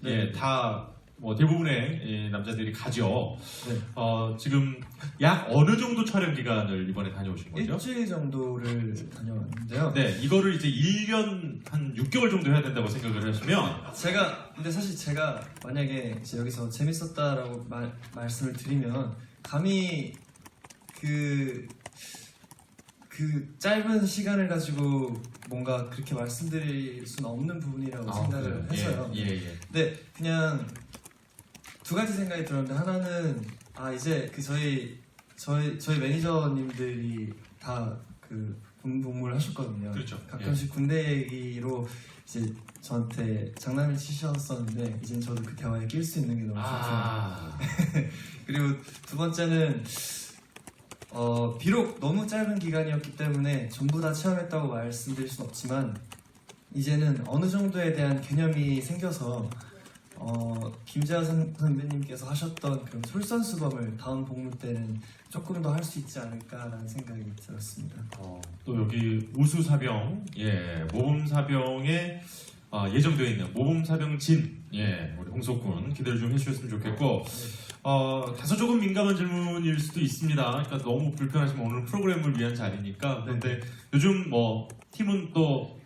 네. 예, 다 뭐 대부분의 예, 남자들이 가죠. 네. 어, 지금 약 어느 정도 촬영 기간을 이번에 다녀오신 거죠? 일주일 정도를 다녀왔는데요. 네, 이거를 이제 1년 한 6개월 정도 해야 된다고 생각을 하시면 제가 근데 사실 제가 만약에 이제 여기서 재밌었다라고 말, 말씀을 드리면 감히 그, 그 짧은 시간을 가지고 뭔가 그렇게 말씀드릴 수는 없는 부분이라고 생각을 그래요? 해서요. 예, 예, 예. 근데 그냥 두 가지 생각이 들었는데 하나는 아 이제 그 저희 저희 저희 매니저님들이 다그 복무를 하셨거든요. 그렇죠. 가끔씩 군대 얘기로 이제 저한테 장난을 치셨었는데 이젠 저도 그 대화에 낄 수 있는 게 너무 좋습니다. 아, 그리고 두 번째는 어, 비록 너무 짧은 기간이었기 때문에 전부 다 체험했다고 말씀드릴 수는 없지만 이제는 어느 정도에 대한 개념이 생겨서 어, 김재하 선- 선배님께서 하셨던 그런 솔선수범을 다음 복무 때는 조금 더 할 수 있지 않을까라는 생각이 들었습니다. 어, 또 여기 우수사병, 예, 모범사병에 아, 예정되어 있는 모범사병 진, 예, 우리 홍석군 기대를 좀 해주셨으면 좋겠고, 어, 다소 조금 민감한 질문일 수도 있습니다. 그러니까 너무 불편하시면 오늘 프로그램을 위한 자리니까. 그런데 요즘 뭐 팀은 또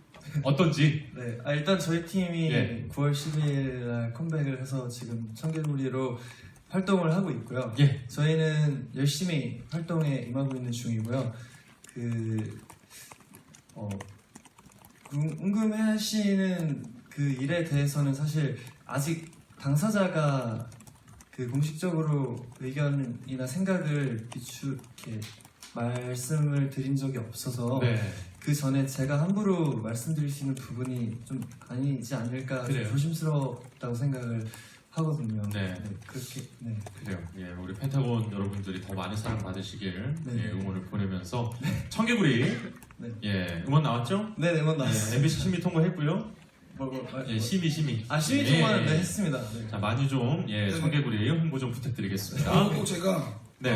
어떤지, 네, 아, 일단 저희 팀이 예. 9월 10일 날 컴백을 해서 지금 청개구리로 활동을 하고 있고요. 예, 저희는 열심히 활동에 임하고 있는 중이고요. 그 어, 궁- 궁금해하시는 그 일에 대해서는 사실 아직 당사자가 그 공식적으로 의견이나 생각을 비추게 말씀을 드린 적이 없어서 네, 그 전에 제가 함부로 말씀드릴 수 있는 부분이 좀 아니지 않을까 좀 그래요. 조심스럽다고 생각을 하거든요. 네. 그렇게 네. 그래요. 예, 우리 펜타곤 여러분들이 더 많은 사랑 받으시길 네. 예, 응원을 보내면서 청개구리, 네. 예, 음원 나왔죠? 네, 네, 번 예, 나왔어요. MBC 심의 통과했고요. 뭐, 뭐, 뭐, 예, 심의 심의. 아 심의 예, 통과는 예. 네, 했습니다. 네. 자 많이 좀 예, 청개구리 홍보 좀 부탁드리겠습니다. 그리고 제가 네.